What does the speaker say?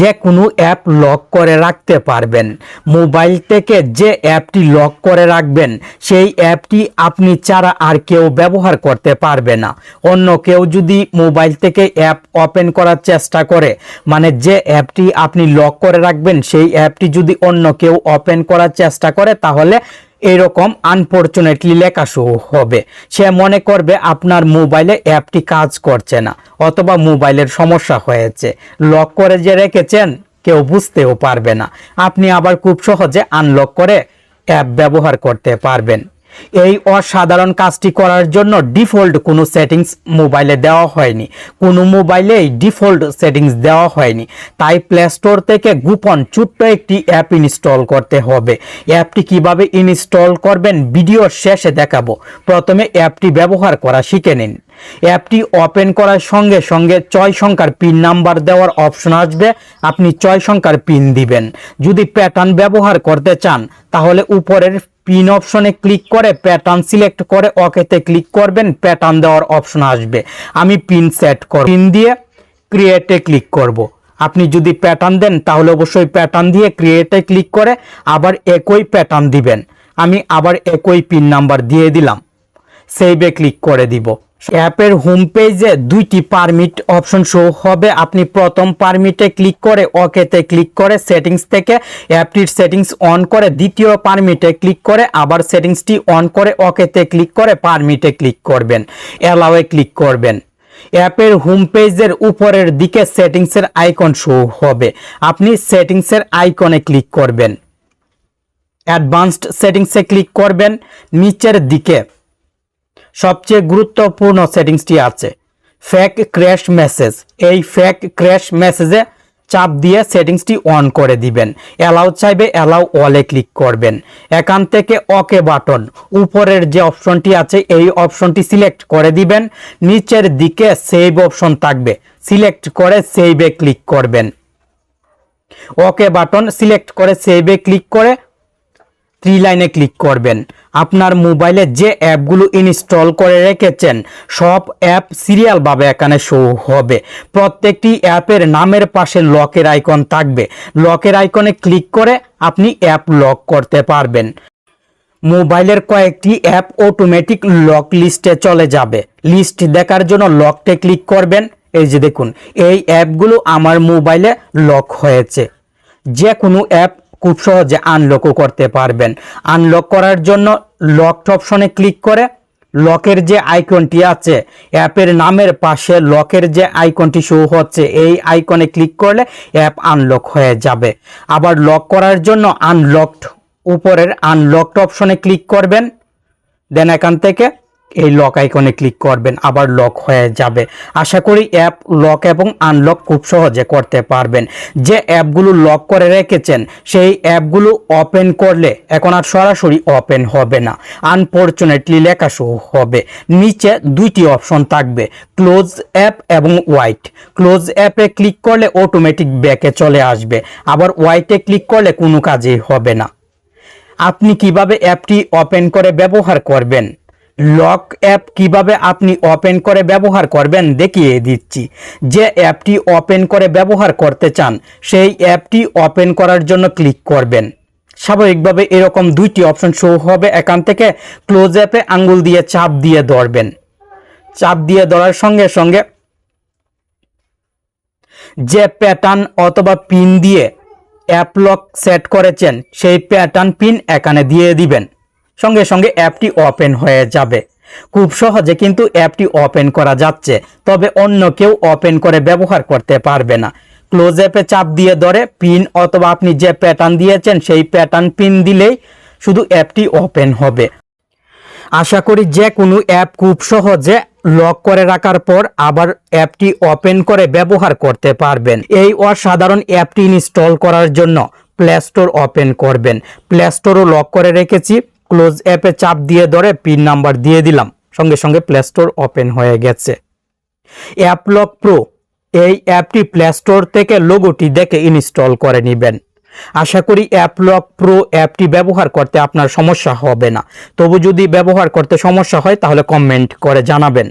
যে কোনো app lock করে রাখতে পারবেন। মোবাইল থেকে যে অ্যাপটি লক করে রাখবেন, সেই অ্যাপটি আপনি ছাড়া আর কেউ ব্যবহার করতে পারবে না। অন্য কেউ যদি মোবাইল থেকে অ্যাপ ওপেন করার চেষ্টা করে মানে যে অ্যাপটি আপনি লক করে রাখবেন, সেই অ্যাপটি যদি অন্য কেউ ওপেন করার চেষ্টা করে, তাহলে এরকম আনফর্চুনেটলি লেখা শো হবে। সে মনে করবে আপনার মোবাইলে অ্যাপটি কাজ করছে না, অথবা মোবাইলের সমস্যা হয়েছে। লক করে যে রেখেছেন, কেউ বুঝতেও পারবে না। আপনি আবার খুব সহজে আনলক করে অ্যাপ ব্যবহার করতে পারবেন। এই অসাধারণ কাজটি করার জন্য ডিফল্ট কোনো সেটিংস মোবাইলে দেওয়া হয়নি। কোনো মোবাইলেই ডিফল্ট সেটিংস দেওয়া হয়নি। তাই প্লে স্টোর থেকে গোপন ছোট্ট একটি অ্যাপ ইনস্টল করতে হবে। অ্যাপটি কীভাবে ইনস্টল করবেন ভিডিও শেষে দেখাবো। প্রথমে অ্যাপটি ব্যবহার করা শিখে নিন। অ্যাপটি ওপেন করার সঙ্গে সঙ্গে ছয় সংখ্যার পিন নাম্বার দেওয়ার অপশন আসবে। আপনি ছয় সংখ্যার পিন দিবেন। যদি প্যাটার্ন ব্যবহার করতে চান, তাহলে উপরের পিন অপশনে ক্লিক করে প্যাটার্ন সিলেক্ট করে ওকেতে ক্লিক করবেন প্যাটার্ন দেওয়ার অপশন আসবে। আমি পিন সেট করব। পিন দিয়ে ক্রিয়েটে ক্লিক করব। আপনি যদি প্যাটার্ন দেন, তাহলে অবশ্যই প্যাটার্ন দিয়ে ক্রিয়েটে ক্লিক করে আবার একই প্যাটার্ন দিবেন। আমি আবার একই পিন নাম্বার দিয়ে দিলাম। সেইভে ক্লিক করে দিব। অ্যাপের হোম পেজে দুইটি পারমিট অপশন শো হবে। আপনি প্রথম পারমিটে ক্লিক করে ওকেতে ক্লিক করে সেটিংস থেকে অ্যাপটির সেটিংস অন করে দ্বিতীয় পারমিটে ক্লিক করে আবার সেটিংসটি অন করে ওকেতে ক্লিক করে পারমিটে ক্লিক করবেন অ্যালাওয়ে ক্লিক করবেন। অ্যাপের হোম পেজের উপরের দিকে সেটিংসের আইকন শো হবে। আপনি সেটিংসের আইকনে ক্লিক করবেন। অ্যাডভান্সড সেটিংসে ক্লিক করবেন। নিচের দিকে সবচেয়ে গুরুত্বপূর্ণ সেটিংসটি আছে। Fake crash message. এই ফ্যাক ক্র্যাশ মেসেজে চাপ দিয়ে সেটিংসটি অন করে দিবেন। অ্যালাউ চাইবে অ্যালাউ অলে ক্লিক করবেন। এখান থেকে ওকে বাটন। উপরের যে অপশনটি আছে, এই অপশনটি সিলেক্ট করে দিবেন। নিচের দিকে সেভ অপশন থাকবে। সিলেক্ট করে সেভে ক্লিক করবেন। ওকে বাটন সিলেক্ট করে সেভে ক্লিক করে থ্রি লাইনে ক্লিক করবেন। আপনার মোবাইলে যে অ্যাপগুলো ইনস্টল করে রেখেছেন, সব অ্যাপ সিরিয়ালভাবে এখানে শো হবে। প্রত্যেকটি অ্যাপের নামের পাশে লকের আইকন থাকবে। লকের আইকনে ক্লিক করে আপনি অ্যাপ লক করতে পারবেন। মোবাইলের কয়েকটি অ্যাপ অটোমেটিক লক লিস্টে চলে যাবে। লিস্ট দেখার জন্য লকটে ক্লিক করবেন। এই যে দেখুন, এই অ্যাপগুলো আমার মোবাইলে লক হয়েছে। যে কোনো অ্যাপ খুব সহজে আনলকও করতে পারবেন। আনলক করার জন্য লকড অপশনে ক্লিক করে লকের যে আইকনটি আছে, অ্যাপের নামের পাশে লকের যে আইকনটি শো হচ্ছে, এই আইকনে ক্লিক করলে অ্যাপ আনলক হয়ে যাবে। আবার লক করার জন্য আনলকড উপরের আনলকড অপশনে ক্লিক করবেন। দেন এখান থেকে এই লক আইকনে ক্লিক করবেন, আবার লক হয়ে যাবে। আশা করি অ্যাপ লক এবং আনলক খুব সহজে করতে পারবেন। যে অ্যাপগুলো লক করে রেখেছেন, সেই অ্যাপগুলো ওপেন করলে এখন আর সরাসরি ওপেন হবে না। আনফর্চুনেটলি লেখা শো হবে। নিচে দুইটি অপশন থাকবে ক্লোজ অ্যাপ এবং হোয়াইট ক্লোজ অ্যাপে ক্লিক করলে অটোমেটিক ব্যাকে চলে আসবে, আবার হোয়াইটে ক্লিক করলে কোনো কাজেই হবে না। আপনি কীভাবে অ্যাপটি ওপেন করে ব্যবহার করবেন? লক অ্যাপ কীভাবে আপনি ওপেন করে ব্যবহার করবেন দেখিয়ে দিচ্ছি। যে অ্যাপটি ওপেন করে ব্যবহার করতে চান, সেই অ্যাপটি ওপেন করার জন্য ক্লিক করবেন। স্বাভাবিকভাবে এরকম দুইটি অপশন শো হবে। এখান থেকে ক্লোজ অ্যাপে আঙ্গুল দিয়ে চাপ দিয়ে ধরবেন। চাপ দিয়ে ধরার সঙ্গে সঙ্গে যে প্যাটার্ন অথবা পিন দিয়ে অ্যাপ লক সেট করেছেন, সেই প্যাটার্ন পিন এখানে দিয়ে দিবেন। সঙ্গে সঙ্গে অ্যাপটি ওপেন হয়ে যাবে। খুব সহজে কিন্তু অ্যাপটি ওপেন করা যাচ্ছে, তবে অন্য কেউ ওপেন করে ব্যবহার করতে পারবে না। ক্লোজ অ্যাপে চাপ দিয়ে ধরে পিন অথবা আপনি যে প্যাটার্ন দিয়েছেন সেই প্যাটার্ন পিন দিলেই শুধু অ্যাপটি ওপেন হবে। আশা করি যে কোনো অ্যাপ খুব সহজে লক করে রাখার পর আবার অ্যাপটি ওপেন করে ব্যবহার করতে পারবেন। এই অসাধারণ অ্যাপটি ইনস্টল করার জন্য প্লে স্টোর ওপেন করবেন। প্লে স্টোরও লক করে রেখেছি। ক্লোজ অ্যাপে চাপ দিয়ে ধরে পিন নাম্বার দিয়ে দিলাম। সঙ্গে সঙ্গে প্লে স্টোর ওপেন হয়ে গেছে। অ্যাপ লক প্রো এই অ্যাপটি প্লে স্টোর থেকে লোগোটি দেখে ইনস্টল করে নেবেন। আশা করি অ্যাপ লক প্রো অ্যাপটি ব্যবহার করতে আপনার সমস্যা হবে না। তবু যদি ব্যবহার করতে সমস্যা হয়, তাহলে কমেন্ট করে জানাবেন।